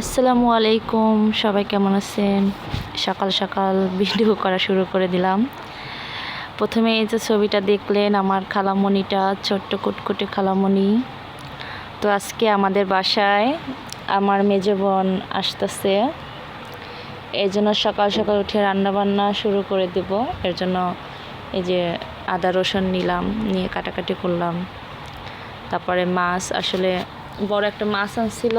আসসালামু আলাইকুম, সবাই কেমন আছেন? সকাল সকাল ভিডিও করা শুরু করে দিলাম। প্রথমে এই যে ছবিটা দেখলেন, আমার খালামণিটা, ছোট্ট কুটকুটে খালামণি। তো আজকে আমাদের বাসায় আমার মেজ বোন আসতেছে। এই জন্য সকাল সকাল উঠে রান্না বান্না শুরু করে দেব। এর জন্য এই যে আদা রসুন নিলাম, নিয়ে কাটাকাটি করলাম। তারপরে মাছ, আসলে বড় একটা মাছ আনছিল।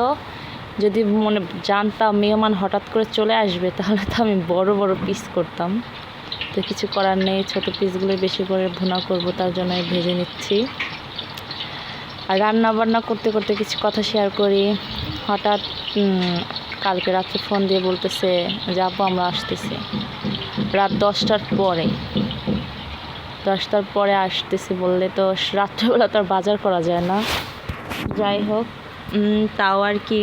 যদি মনে জানতাম মেহমান হঠাৎ করে চলে আসবে, তাহলে তো আমি বড় বড় পিস করতাম। তো কিছু করার নেই, ছোটো পিসগুলো বেশি করে ভুনা করব, তার জন্য আমি ভেজে নিচ্ছি। আর রান্না বান্না করতে করতে কিছু কথা শেয়ার করি। হঠাৎ কালকে রাত্রে ফোন দিয়ে বলতেছে যে, আপু, আমরা আসতেছি। রাত দশটার পরে দশটার পরে আসতেছি বললে তো রাত্রেবেলা তো আর বাজার করা যায় না। যাই হোক তাও আর কি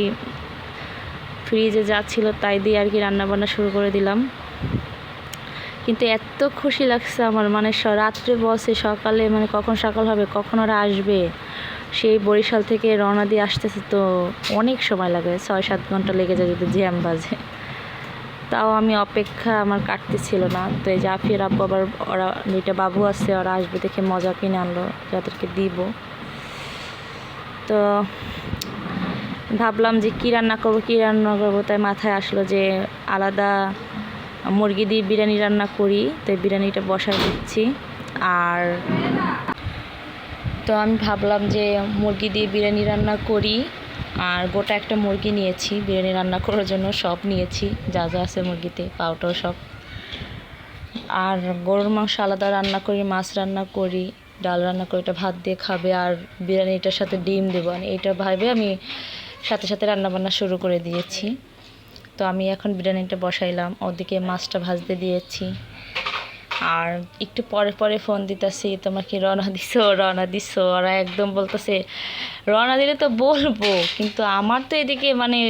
ফ্রিজে যা ছিল তাই দিয়ে আর কি রান্না বান্না শুরু করে দিলাম। কিন্তু এত খুশি লাগছে আমার মানে রাত্রে বসে সকালে মানে কখন সকাল হবে, কখন ওরা আসবে? সেই বরিশাল থেকে রওনা দিয়ে আসতেছে তো অনেক সময় লাগে ছয় সাত ঘণ্টা লেগে যায় যদি জ্যাম বাজে। তাও আমি অপেক্ষা, আমার কাটতেছিল না। তো এই যে আফির আব্বু আবার, ওরা দুইটা বাবু আছে, ওরা আসবে দেখে মজা কিনে আনলো, যাদেরকে দিব। তো ভাবলাম যে কী রান্না করব, কী রান্না করব, তাই মাথায় আসলো যে আলাদা মুরগি দিয়ে বিরিয়ানি রান্না করি তো এই বিরিয়ানিটা বসায় দিচ্ছি। আর তো আমি ভাবলাম যে মুরগি দিয়ে বিরিয়ানি রান্না করি, আর গোটা একটা মুরগি নিয়েছি, বিরিয়ানি রান্না করার জন্য সব নিয়েছি, যা যা আছে মুরগিতে, পাউটাও সব। আর গরুর মাংস আলাদা রান্না করি, মাছ রান্না করি, ডাল রান্না করি, এটা ভাত দিয়ে খাবে, আর বিরিয়ানিটার সাথে ডিম দেবো। আর এইটা ভাবে আমি সাথে সাথে রান্না বান্না শুরু করে দিয়েছি। তো আমি এখন বিরিয়ানিটা বসাইলাম, ওদিকে মাছটা ভাজতে দিয়েছি। আর একটু পরে পরে ফোন দিতেছি তোমাকে রওনা দিছো? রওনা দিছো? ওরা একদম বলতেছে, রওনা দিলে তো বলব, কিন্তু আমার তো এদিকে মানে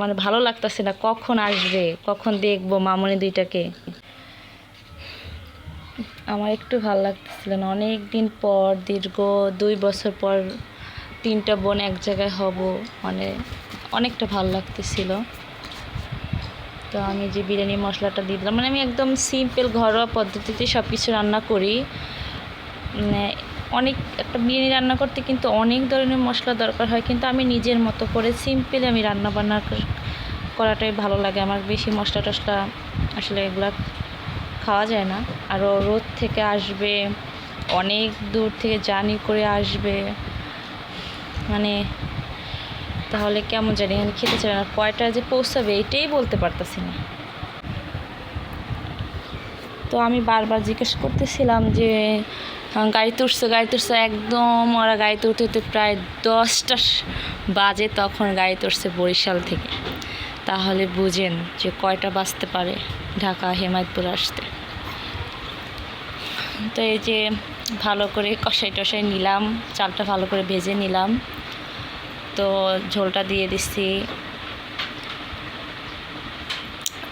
মানে ভালো লাগতেছে না, কখন আসবে? কখন দেখব মামনি দুইটাকে? আমার একটু ভালো লাগতেছিল না। অনেক দিন পর, দীর্ঘ দুই বছর পর তিনটা বোন এক জায়গায় হব মানে অনেকটা ভালো লাগতেছিল। তো আমি যে বিরিয়ানি মশলাটা দিয়ে দিলাম মানে আমি একদম সিম্পল ঘরোয়া পদ্ধতিতে সব কিছু রান্না করি। মানে অনেক, একটা বিরিয়ানি রান্না করতে কিন্তু অনেক ধরনের মশলা দরকার হয়, কিন্তু আমি নিজের মতো করে সিম্পলি আমি রান্না বান্না করাটাই ভালো লাগে। আমার বেশি মশলা টশলা আসলে এগুলা খাওয়া যায় না। আরও রোদ থেকে আসবে, অনেক দূর থেকে জার্নি করে আসবে। মানে তাহলে কেমন জানি আমি খেতে চাই না। কয়টা যে পৌঁছাবে এটাই বলতে পারতেছি না। তো আমি বারবার জিজ্ঞেস করতেছিলাম যে গাড়ি গাড়িতে গাড়ি উঠছে, একদম ওরা গাড়ি উঠতে উঠতে প্রায় দশটা বাজে তখন গাড়ি উঠছে বরিশাল থেকে। তাহলে বুঝেন যে কয়টা বাজতে পারে ঢাকা, হেমায়তপুর আসতে। তো এই যে ভালো করে কষাই টসাই নিলাম, চালটা ভালো করে ভেজে নিলাম। তো ঝোলটা দিয়ে দিচ্ছি।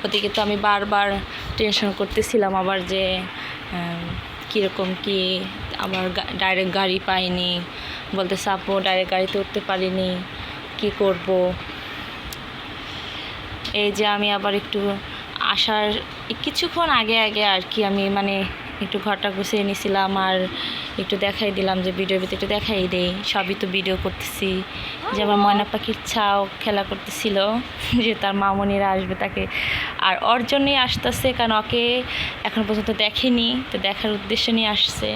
ওদিকে তো আমি বারবার টেনশন করতেছিলাম আবার যে কীরকম কি আমার ডাইরেক্ট গাড়ি পাইনি। বলতে সাপো ডাইরেক্ট গাড়িতে উঠতে পারিনি, কি করব? এই যে আমি আবার একটু আসার, কিছুক্ষণ আগে আগে আর কি আমি মানে একটু ঘরটা গুছিয়ে নিছিলাম আর একটু দেখাই দিলাম যে ভিডিওর ভিতরে একটু দেখাই দেই। সবই তো ভিডিও করতেছি। যে আমার ময়না পাখির ছাও খেলা করতেছিল, যে তার মামনিরা আসবে তাকে। আর ওর জন্যই আসতেছে, কারণ ওকে এখন পর্যন্ত দেখেনি, তো দেখার উদ্দেশ্য নিয়ে আসছে।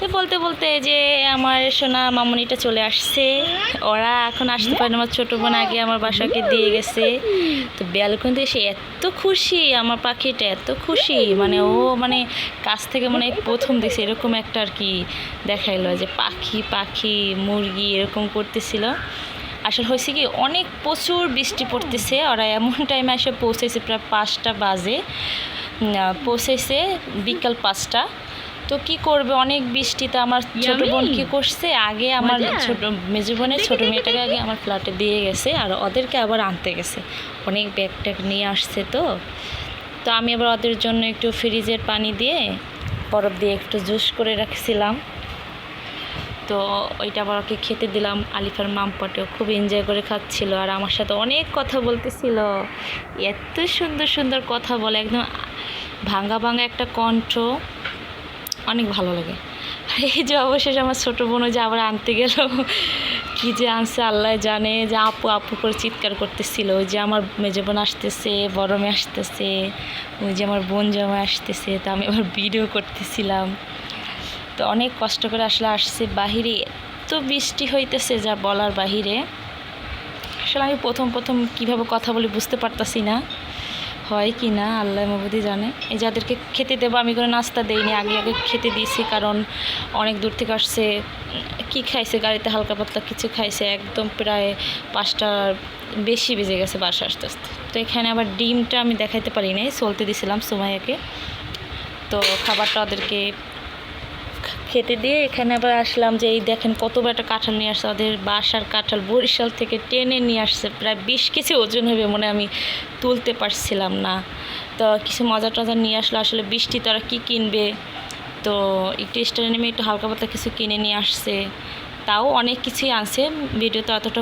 তো বলতে বলতে যে আমার সোনা মামনিটা চলে আসছে। ওরা এখন আসতে পারে আমার ছোটো বোন আগে আমার বাসাকে দিয়ে গেছে। তো ব্যালকনিতে এসে এত খুশি, আমার পাখিটা এত খুশি। মানে ও মানে কাছ থেকে মানে প্রথম দেখছে, এরকম একটা আর কি দেখাইলো যে পাখি পাখি, মুরগি এরকম করতেছিল। আসলে হয়েছে কি, অনেক প্রচুর বৃষ্টি পড়তেছে। ওরা এমন টাইমে এসে পৌঁছেছে, প্রায় পাঁচটা বাজে। পৌঁছেছে বিকাল পাঁচটা। তো কি করবে? অনেক বৃষ্টিতে আমার ছোট বোন কি করছে? আগে আমার ছোট মেজো বোনের ছোট মেয়েটাকে আগে আমার ফ্ল্যাটে দিয়ে গেছে আর ওদেরকে আবার আনতে গেছে। অনেক ব্যাগ ট্যাগ নিয়ে আসছে তো। তো আমি আবার ওদের জন্য একটু ফ্রিজের পানি দিয়ে বরফ দিয়ে একটু জুস করে রাখছিলাম। তো ওইটা আবার ওকে খেতে দিলাম। আলিফার মামপটেও খুব এনজয় করে খাচ্ছিল আর আমার সাথে অনেক কথা বলতেছিল। এত সুন্দর সুন্দর কথা বলে একদম ভাঙ্গা ভাঙ্গা একটা কণ্ঠ। অনেক ভালো লাগে। আর, এই যে অবশেষে আমার ছোটো বোনও যে আবার আনতে গেল, কি যে আনছে আল্লাহ জানে, যে আপু আপু করে চিৎকার করতেছিল যে আমার মেজো বোন আসতেছে, বড় মেয়ে আসতেছে, ওই যে আমার বোন জামাই আসতেছে, তা আমি আবার ভিডিও করতেছিলাম। তো অনেক কষ্ট করে আসলে আসছে, বাহিরে এত বৃষ্টি হইতেছে যা বলার বাহিরে। আসলে আমি প্রথম প্রথম কীভাবে কথা বলি বুঝতে পারতাছি না। হয় কি না, আল্লাহ মবুদি জানে। এই যাদেরকে খেতে দেবো, আমি কোনো নাস্তা দেইনি, আগে আগে খেতে দিয়েছি, কারণ অনেক দূর থেকে আসছে, কি খাইছে, গাড়িতে হালকা পাতলা কিছু খাইছে, একদম প্রায় পাঁচটা বেশি বেজে গেছে বাসা আস্তে আস্তে। তো এখানে আবার ডিমটা আমি দেখাইতে পারি নাই চলতে দিছিলাম সুমাইয়াকে। তো খাবারটা ওদেরকে খেতে দিয়ে এখানে আবার আসলাম যে, এই দেখেন কত একটা কাঁঠাল নিয়ে আসছে। ওদের বাসার কাঁঠাল বরিশাল থেকে টেনে নিয়ে আসছে। প্রায় বিশ কেজি ওজন হবে মনে আমি তুলতে পারছিলাম না। তো কিছু মজা টজা নিয়ে আসলো। আসলে বৃষ্টি তারা কী কিনবে? তো একটু স্টারে একটু হালকা পাতলা কিছু কিনে নিয়ে আসছে। তাও অনেক কিছুই আনছে। ভিডিওতে অতটা